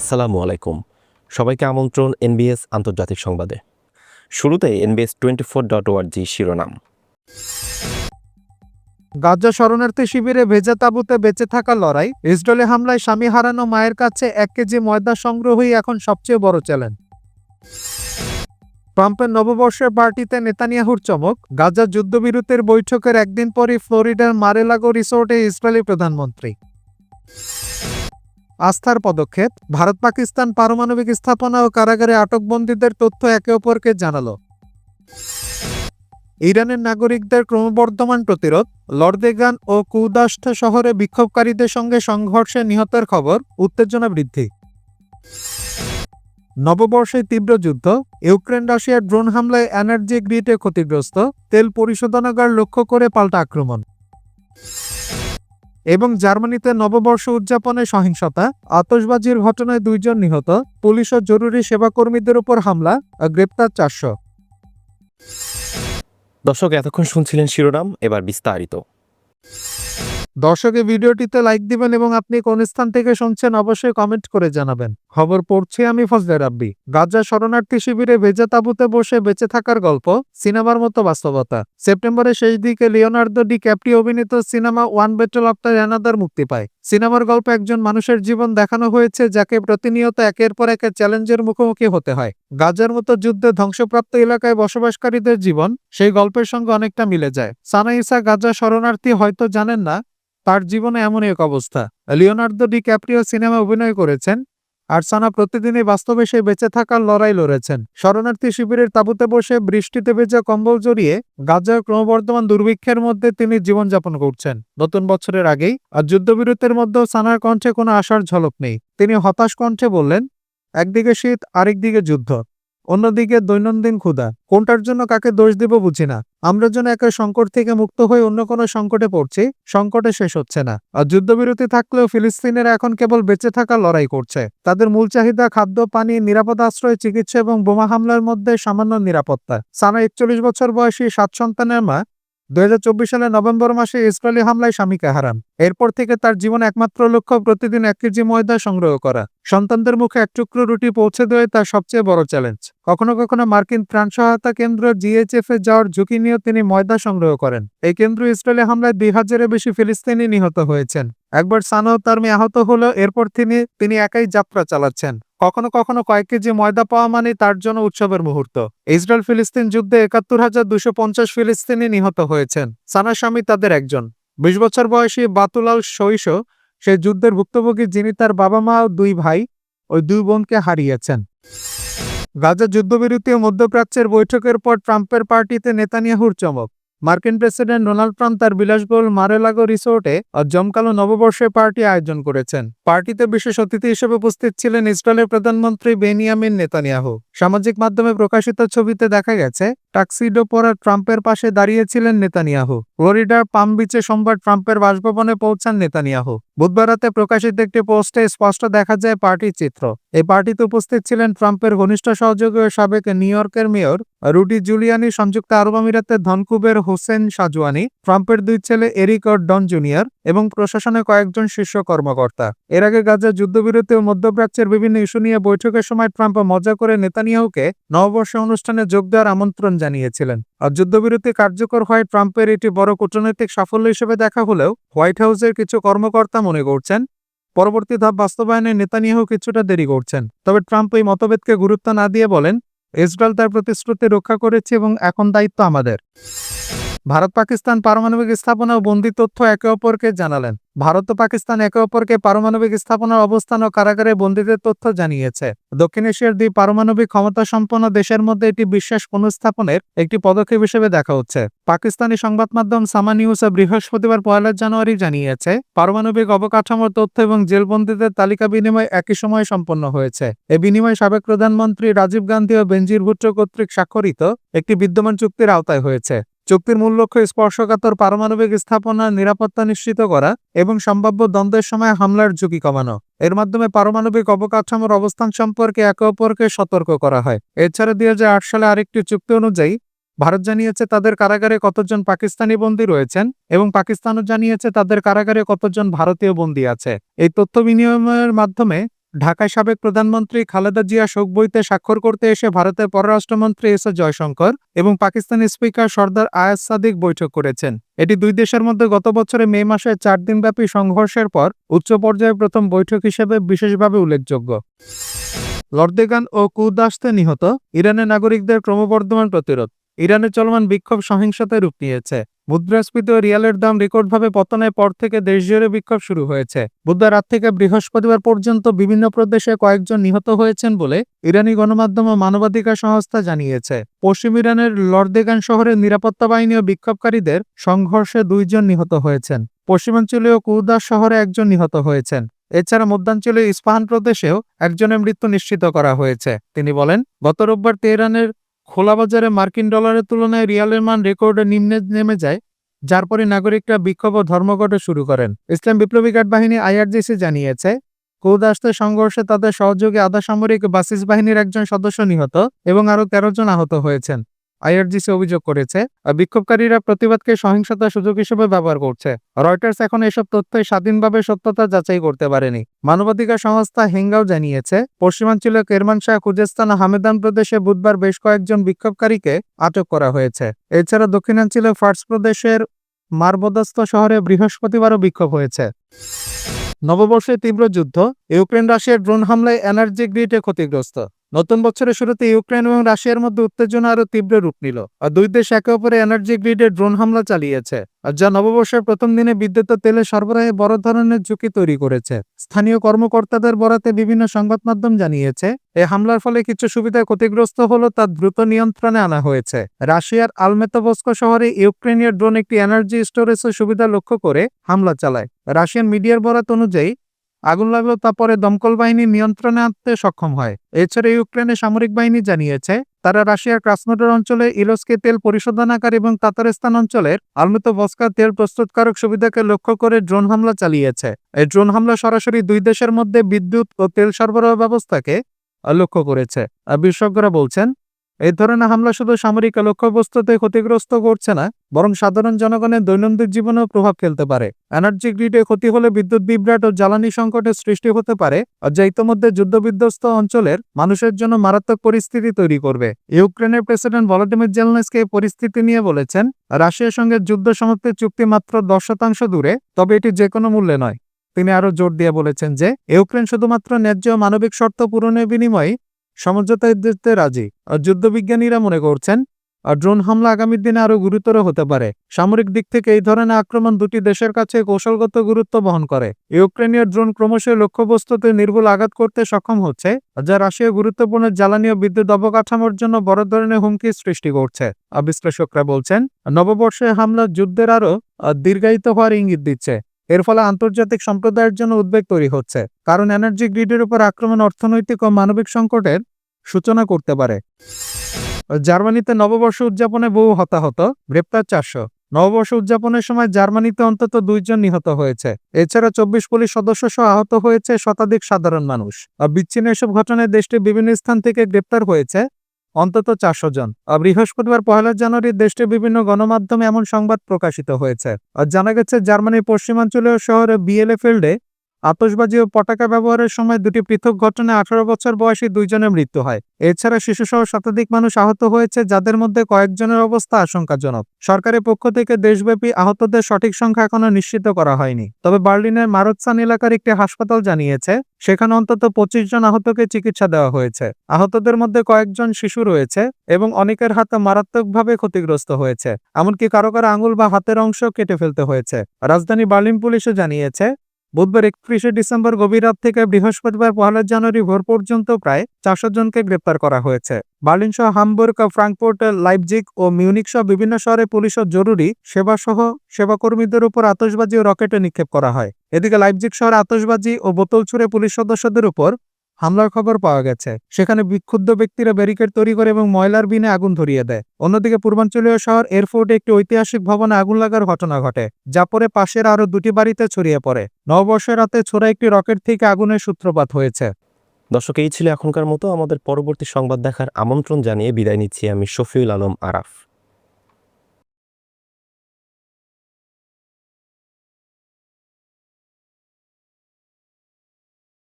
আসসালামু আলাইকুম। সবাইকে আমন্ত্রণ এনবিএস আন্তর্জাতিক সংবাদে। শুরুতে এনবিএস টোয়েন্টি ফোর ডট ওয়ার্জি শিরোনাম। গাজা শরণার্থী শিবিরে ভেজা তাঁবুতে বেঁচে থাকার লড়াই, ইসরায়েলে হামলায় স্বামী হারানো মায়ের কাছে এক কেজি ময়দা সংগ্রহই এখন সবচেয়ে বড় চ্যালেঞ্জ। ট্রাম্পের নববর্ষের পার্টিতে নেতানিয়াহুর চমক গাজা যুদ্ধবিরতির বৈঠকের একদিন পরই ফ্লোরিডার মারেলাগো রিসোর্টে ইসরায়েলি প্রধানমন্ত্রী। আস্থার পদক্ষেপ, ভারত পাকিস্তান পারমাণবিক স্থাপনা ও কারাগারে আটকবন্দীদের তথ্য একে অপরকে জানালো। ইরানের নাগরিকদের ক্রমবর্ধমান প্রতিরোধ, লর্দেগান ও কুদাস্ট শহরে বিক্ষোভকারীদের সঙ্গে সংঘর্ষে নিহতের খবর, উত্তেজনা বৃদ্ধি। নববর্ষে তীব্র যুদ্ধ, ইউক্রেন রাশিয়ার ড্রোন হামলায় এনার্জি গ্রিডে ক্ষতিগ্রস্ত, তেল পরিশোধনাগার লক্ষ্য করে পাল্টা আক্রমণ। এবং জার্মানিতে নববর্ষ উদযাপনে সহিংসতা আতসবাজির ঘটনায় দুইজন নিহত পুলিশ ও জরুরি সেবাকর্মীদের উপর হামলা গ্রেপ্তার চারশো। দর্শক এতক্ষণ শুনছিলেন শিরোনাম এবার বিস্তারিত। দর্শকের ভিডিওটিতে লাইক দিবেন এবং আপনি কোন স্থান থেকে শুনছেন অবশ্যই কমেন্ট করে জানাবেন। খবর পড়ছি আমি ফজলে রাব্বি। গাজা শরণার্থী শিবিরে ভেজা তাঁবুতে বসে বেঁচে থাকার গল্প, সিনেমার মতো বাস্তবতা। সেপ্টেম্বরের শেষ দিকে লিওনার্দো ডি ক্যাপ্রি অভিনীত cinema one battle after another মুক্তি পায়। সিনেমার গল্পে একজন মানুষের জীবন দেখানো হয়েছে যাকে প্রতিনিয়ত একের পর একের চ্যালেঞ্জের মুখোমুখি হতে হয়। গাজার মতো যুদ্ধে ধ্বংসপ্রাপ্ত এলাকায় বসবাসকারীদের জীবন সেই গল্পের সঙ্গে অনেকটা মিলে যায়। সানা ইসা গাজা শরণার্থী হয়তো জানেন না, তার জীবনে এমন এক অবস্থা। লিওনার্দো ডি ক্যাপ্রিও সিনেমা অভিনয় করেছেন আর সানা প্রতিদিনই বাস্তবে সেই বেঁচে থাকার লড়াই লড়েছেন। শরণার্থী শিবিরের তাঁবুতে বসে বৃষ্টিতে ভেজা কম্বল জড়িয়ে গাজার ক্রমবর্ধমান দুর্ভিক্ষের মধ্যে তিনি জীবনযাপন করছেন। নতুন বছরের আগেই আর যুদ্ধবিরতির মধ্যেও সানার কণ্ঠে কোনো আশার ঝলক নেই। তিনি হতাশ কণ্ঠে বললেন, একদিকে শীত, আরেকদিকে যুদ্ধ। অন্যদিকে দৈনন্দিন ক্ষুধা, কোনটার জন্য কাকে দোষ দিব বুঝি না। আমরা যেন একা সংকট থেকে মুক্ত হয়ে অন্য কোনো সংকটে পড়ছি, সংকটে শেষ হচ্ছে না। আর যুদ্ধবিরতি থাকলেও ফিলিস্তিনের এখন কেবল বেঁচে থাকা লড়াই করছে। তাদের মূল চাহিদা খাদ্য, পানি, নিরাপদ আশ্রয়, চিকিৎসা এবং বোমা হামলার মধ্যে সামান্য নিরাপত্তা। সানা একচল্লিশ বছর বয়সী সাত সন্তানের মা দুই সালে নভেম্বর মাসে ইসরায়েলি হামলায় স্বামীকে হারান এরপর থেকে তার জীবন একমাত্র লক্ষ্য প্রতিদিন এক কেজি ময়দা সংগ্রহ করা। সন্তানদের মুখে এক টুকরো রুটি পৌঁছে দেওয়াই তার সবচেয়ে বড় চ্যালেঞ্জ কখনো কখনো মার্কিন ত্রাণ সহায়তা কেন্দ্র জিএইচএফ এ যাওয়ার ঝুঁকি নিয়েও তিনি ময়দা সংগ্রহ করেন। এই কেন্দ্র ইসরায়েলি হামলায় দুই হাজারের বেশি ফিলিস্তিনি নিহত হয়েছেন। একবার সানো তার মেয়ে আহত হলো এরপর তিনি তিনি একাই যাত্রা চালাচ্ছেন। কখনো কখনো কয়েক কেজি ময়দা পাওয়া মানে তার জন্য উৎসবের মুহূর্ত। ইসরায়েল ফিলিস্তিন যুদ্ধে একাত্তর হাজার দুশো পঞ্চাশ ফিলিস্তিনি নিহত হয়েছেন। সানার স্বামী তাদের একজন। বিশ বছর বয়সী বাতুলাল শৈশ সে যুদ্ধের ভুক্তভোগী যিনি তার বাবা মা ও দুই ভাই ওই দুই বোনকে হারিয়েছেন। গাজা যুদ্ধবিরতি ও মধ্যপ্রাচ্যের বৈঠকের পর ট্রাম্পের পার্টিতে নেতানিয়াহুর চমক। মার্কিন প্রেসিডেন্ট ডোনাল্ড ট্রাম্প তার বিলাসবহুল মারেলাগো রিসোর্টে জমকালো নববর্ষে পার্টি আয়োজন করেছেন। পার্টিতে বিশেষ অতিথি হিসেবে উপস্থিত ছিলেন ইসরায়েলের প্রধানমন্ত্রী বেনিয়ামিন নেতানিয়াহু। সামাজিক মাধ্যমে প্রকাশিত ছবিতে দেখা গেছে টাক্সিডো পরা ট্রাম্পের পাশে দাঁড়িয়েছিলেন নেতানিয়াহু। ফ্লোরিডার পাম বিচে সোমবার ট্রাম্পের বাসভবনে পৌঁছান নেতানিয়াহু। বুধবার রাতে প্রকাশিত একটি পোস্টে স্পষ্ট দেখা যায় পার্টির চিত্র। এই পার্টিতে উপস্থিত ছিলেন ট্রাম্পের ঘনিষ্ঠ সহযোগী ও সাবেক নিউ ইয়র্কের মেয়র রুডি জুলিয়ানি, সংযুক্ত আরব আমিরাতের ধনকুবের হোসেন সাজুয়ানি ট্রাম্পের দুই ছেলে এরিক ও ডন জুনিয়র এবং প্রশাসনের কয়েকজন শীর্ষ কর্মকর্তা। এর আগে গাজার যুদ্ধবিরতি ও মধ্যপ্রাচ্যের বিভিন্ন ইস্যু নিয়ে বৈঠকের সময় ট্রাম্প মজা করে নেতানিয়াহুকে নববর্ষ অনুষ্ঠানে যোগ দেওয়ার আমন্ত্রণ জানিয়েছিলেন। আর যুদ্ধবিরতি কার্যকর হয় ট্রাম্পের এটি বড় কূটনৈতিক সাফল্য হিসেবে দেখা হলেও হোয়াইট হাউসের কিছু কর্মকর্তা মনে করছেন, পরবর্তী ধাপ বাস্তবায়নে নেতানিয়াহু কিছুটা দেরি করছেন। তবে ট্রাম্প এই মতভেদকে গুরুত্ব না দিয়ে বলেন, ইসরায়েল তার প্রতিশ্রুতি রক্ষা করেছে এবং এখন দায়িত্ব আমাদের। ভারত পাকিস্তান পারমাণবিক স্থাপনা ও বন্দি তথ্য একে অপরকে জানালেন। ভারত ও পাকিস্তান একে অপরকে পারমাণবিক স্থাপনার অবস্থান ও কারাগারে বন্দীদের তথ্য জানিয়েছে। দক্ষিণ এশিয়ার দুই পারমাণবিক ক্ষমতা সম্পন্ন দেশের মধ্যে এটি বিশ্বাস পুনঃস্থাপনের একটি পদক্ষেপ হিসেবে দেখা হচ্ছে। পাকিস্তানি সংবাদ মাধ্যম সামা নিউজ বৃহস্পতিবার পয়লা জানুয়ারি জানিয়েছে, পারমাণবিক অবকাঠামোর তথ্য এবং জেলবন্দীদের তালিকা বিনিময় একই সময়ে সম্পন্ন হয়েছে। এ বিনিময় সাবেক প্রধানমন্ত্রী রাজীব গান্ধী ও বেনজির ভুট্টো কর্তৃক স্বাক্ষরিত একটি বিদ্যমান চুক্তির আওতায় হয়েছে। চুক্তির মূল লক্ষ্য স্পর্শকাতর পারমাণবিক স্থাপনার নিরাপত্তা নিশ্চিত করা এবং সম্ভাব্য দ্বন্দ্বের সময় হামলার ঝুঁকি কমানো। এর মাধ্যমে পারমাণবিক অবকাঠামোর অবস্থান সম্পর্কে একে অপরকে সতর্ক করা হয়। এছাড়া দুই সালে আরেকটি চুক্তি অনুযায়ী ভারত জানিয়েছে তাদের কারাগারে কতজন পাকিস্তানি বন্দী রয়েছেন এবং পাকিস্তানও জানিয়েছে তাদের কারাগারে কতজন ভারতীয় বন্দী আছে। এই তথ্য বিনিময়ের মাধ্যমে ঢাকায় সাবেক প্রধানমন্ত্রী খালেদা জিয়া শোক বইতে স্বাক্ষর করতে এসে ভারতের পররাষ্ট্রমন্ত্রী এস জয়শঙ্কর এবং পাকিস্তানি স্পিকার সর্দার আয়াজ সাদিক বৈঠক করেছেন। এটি দুই দেশের মধ্যে গত বছরে মে মাসে চার দিনব্যাপী সংঘর্ষের পর উচ্চ পর্যায়ে প্রথম বৈঠক হিসেবে বিশেষভাবে উল্লেখযোগ্য। লর্দেগান ও কুদাস্তে নিহত ইরানের নাগরিকদের ক্রমবর্ধমান প্রতিরোধ। ইরানে চলমান বিক্ষোভ সহিংসতায় রূপ নিয়েছে। মুদ্রাস্ফীতি ও রিয়ালের দাম রেকর্ডভাবে পতনের পর থেকে দেশজুড়ে বিক্ষোভ শুরু হয়েছে। বুধবার রাত থেকে বৃহস্পতিবার পর্যন্ত বিভিন্ন প্রদেশে কয়েকজন নিহত হয়েছেন বলে ইরানি গণমাধ্যম ও মানবাধিকার সংস্থা জানিয়েছে। পশ্চিম ইরানের লর্দেগান শহরের নিরাপত্তা বাহিনী ও বিক্ষোভকারীদের সংঘর্ষে দুইজন নিহত হয়েছেন। পশ্চিমাঞ্চলীয় কুদাস শহরে একজন নিহত হয়েছেন। এছাড়া মধ্যাঞ্চলীয় ইস্পাহান প্রদেশেও একজনের মৃত্যু নিশ্চিত করা হয়েছে। তিনি বলেন, গত রোববার তেহরানের খোলা বাজারে মার্কিন ডলারের তুলনায় রিয়ালের মান রেকর্ডে নিম্নে নেমে যায়, যার পরে নাগরিকরা বিক্ষোভ ও ধর্মঘটে শুরু করেন। ইসলাম বিপ্লবী গার্ড বাহিনী আইআরজিসি জানিয়েছে কৌদাস্তের সংঘর্ষে তাদের সহযোগী আধা সামরিক বাসিস বাহিনীর একজন সদস্য নিহত এবং আরও তেরো জন আহত হয়েছেন। আইআরজিসি অভিযোগ করেছে বিক্ষোভকারীরা প্রতিবাদকে সহিংসতার সুযোগ হিসেবে ব্যবহার করছে। রয়টার্স এখন এসব তথ্যই স্বাধীনভাবে সত্যতা যাচাই করতে পারেনি। মানবাধিকার সংস্থা হেঙ্গাও জানিয়েছে, পশ্চিমাঞ্চলীয় কেরমানশাহ খুজেস্তান হামেদান প্রদেশে বুধবার বেশ কয়েকজন বিক্ষোভকারীকে আটক করা হয়েছে। এছাড়া দক্ষিণাঞ্চলীয় ফার্স প্রদেশের মারবদস্ত শহরে বৃহস্পতিবারও বিক্ষোভ হয়েছে। নববর্ষে তীব্র যুদ্ধ, ইউক্রেন রাশিয়ার ড্রোন হামলায় এনার্জি গ্রিডে ক্ষতিগ্রস্ত। নতুন বছরের শুরুতে ইউক্রেন এবং রাশিয়ার মধ্যে উত্তেজনা আরও তীব্র রূপ নিল, আর দুই দেশ একে অপরে এনার্জি গ্রিডে ড্রোন হামলা চালিয়েছে, আর যা নববর্ষের প্রথম দিনে বিদ্যুৎ ও তেলের সরবরাহে বড় ধরনের ঝুঁকি তৈরি করেছে। স্থানীয় কর্মকর্তাদের বরাতে বিভিন্ন সংবাদ মাধ্যম জানিয়েছে, এ হামলার ফলে কিছু সুবিধা ক্ষতিগ্রস্ত হলো তা দ্রুত নিয়ন্ত্রণে আনা হয়েছে। রাশিয়ার আলমেতোভস্ক শহরে ইউক্রেনীয় ড্রোন একটি এনার্জি স্টোরেজের সুবিধা লক্ষ্য করে হামলা চালায়। রাশিয়ান মিডিয়ার বরাত অনুযায়ী আগুন লাগলেও তা পরে দমকল বাহিনী নিয়ন্ত্রণে আনতে সক্ষম হয়। এছাড়া ইউক্রেনের সামরিক বাহিনী জানিয়েছে, তারা রাশিয়ার ক্রাসনোডার অঞ্চলে ইলস্কে তেল পরিশোধনাকার এবং তাতারিস্তান অঞ্চলের আলমিত বস্কা তেল প্রস্তুতকারক সুবিধাকে লক্ষ্য করে ড্রোন হামলা চালিয়েছে। এই ড্রোন হামলা সরাসরি দুই দেশের মধ্যে বিদ্যুৎ ও তেল সরবরাহ ব্যবস্থাকে লক্ষ্য করেছে। বিশেষজ্ঞরা বলছেন এই ধরনের হামলা শুধু সামরিক লক্ষ্যবস্তুতে ক্ষতিগ্রস্ত করছে না, বরং সাধারণ জনগণের দৈনন্দিন জীবনেও প্রভাব ফেলতে পারে। এনার্জি গ্রিডে ক্ষতি হলে বিদ্যুৎ বিভ্রাট ও জ্বালানি সংকটের সৃষ্টি হতে পারে যা ইতোমধ্যে যুদ্ধবিধ্বস্ত অঞ্চলের মানুষের জন্য মারাত্মক পরিস্থিতি তৈরি করবে। ইউক্রেনের প্রেসিডেন্ট ভলাদিমির জেলনেসকে এই পরিস্থিতি নিয়ে বলেছেন, রাশিয়ার সঙ্গে যুদ্ধ সমাপ্তির চুক্তি মাত্র দশ শতাংশ দূরে, তবে এটি যে কোনো মূল্যে নয়। তিনি আরও জোর দিয়ে বলেছেন যে, ইউক্রেন শুধুমাত্র ন্যায্য মানবিক শর্ত পূরণের বিনিময়ে সমঝোতায় দিতে রাজি যুদ্ধবিজ্ঞানীরা মনে করছেন ড্রোন হামলা আগামী দিনে আরও গুরুতর হতে পারে। সামরিক দিক থেকে এই ধরনের আক্রমণ দুটি দেশের কাছে কৌশলগত গুরুত্ব বহন করে। ইউক্রেনীয় ড্রোন ক্রমশ লক্ষ্যবস্তুতে নির্ভুল আঘাত করতে সক্ষম হচ্ছে, যা রাশিয়া গুরুত্বপূর্ণ জ্বালানি ও বিদ্যুৎ অবকাঠামোর জন্য বড় ধরনের হুমকি সৃষ্টি করছে। বিশ্লেষকরা বলছেন, নববর্ষে হামলা যুদ্ধের আরও দীর্ঘায়িত হওয়ার ইঙ্গিত দিচ্ছে। এর ফলে আন্তর্জাতিক সম্প্রদায়ের জন্য উদ্বেগ তৈরি হচ্ছে, কারণ এনার্জি গ্রিডের উপর আক্রমণ অর্থনৈতিক ও মানবিক সংকটের সূচনা করতে পারে। জার্মানিতে নববর্ষ উদযাপনে বহু হতাহত, গ্রেপ্তার চারশো। নববর্ষ উদযাপনের সময় জার্মানিতে অন্তত দুইজন নিহত হয়েছে। এছাড়া চব্বিশ পুলিশ সদস্য সহ আহত হয়েছে শতাধিক সাধারণ মানুষ। বিচ্ছিন্ন এসব ঘটনায় দেশটির বিভিন্ন স্থান থেকে গ্রেপ্তার হয়েছে অন্তত চারশো জন। বৃহস্পতিবার পহেলা জানুয়ারি দেশটির বিভিন্ন গণমাধ্যমে এমন সংবাদ প্রকাশিত হয়েছে। আর জানা গেছে, জার্মানির পশ্চিমাঞ্চলীয় শহরে বিএলএ ফিল্ডে আতশবাজি ও পটাকা ব্যবহারের সময় দুটি পৃথক ঘটনায় আঠারো বছর বয়সী দুইজনের মৃত্যু হয়। এছাড়া শিশুসহ শতাধিক মানুষ আহত হয়েছে, যাদের মধ্যে কয়েকজনের অবস্থা আশঙ্কাজনক। সরকারের পক্ষ থেকে দেশব্যাপী আহতদের সঠিক সংখ্যা এখনও নিশ্চিত করা হয়নি। তবে বার্লিনের মারতসান এলাকার একটি হাসপাতাল জানিয়েছে, সেখানে অন্তত পঁচিশ জন আহতকে চিকিৎসা দেওয়া হয়েছে। আহতদের মধ্যে কয়েকজন শিশু রয়েছে এবং অনেকের হাত মারাত্মকভাবে ক্ষতিগ্রস্ত হয়েছে। এমনকি কারও কারও আঙুল বা হাতের অংশ কেটে ফেলতে হয়েছে। রাজধানী বার্লিন পুলিশও জানিয়েছে বুধবার একত্রিশে ডিসেম্বর গভীর রাত থেকে বৃহস্পতিবার পহেলা জানুয়ারি ভোর পর্যন্ত প্রায় চারশো জনকে গ্রেপ্তার করা হয়েছে। বার্লিন সহ হামবুর্গ, ফ্রাঙ্কফুর্ট, লাইপজিগ ও মিউনিক সহ বিভিন্ন শহরে পুলিশ ও জরুরি সেবা সহ সেবাকর্মীদের উপর আতসবাজি ও রকেটে নিক্ষেপ করা হয়। এদিকে লাইফজিক শহরে আতসবাজি ও বোতল ছুড়ে পুলিশ সদস্যদের উপর হামলার খবর পাওয়া গেছে। সেখানে বিক্ষুব্ধ ব্যক্তিরা ব্যারিকেড তৈরি করে এবং ময়লার বিনে আগুন ধরিয়ে দেয়। অন্যদিকে পূর্বাঞ্চলীয় শহর এয়ারফোর্টে একটি ঐতিহাসিক ভবনে আগুন লাগার ঘটনা ঘটে, যা পরে পাশের আরও দুটি বাড়িতে ছড়িয়ে পড়ে। নববর্ষের রাতে ছোড়া একটি রকেট থেকে আগুনের সূত্রপাত হয়েছে। দর্শক, এই ছিল এখনকার মতো। আমাদের পরবর্তী সংবাদ দেখার আমন্ত্রণ জানিয়ে বিদায় নিচ্ছি আমি শফিউল আলম আরাফ।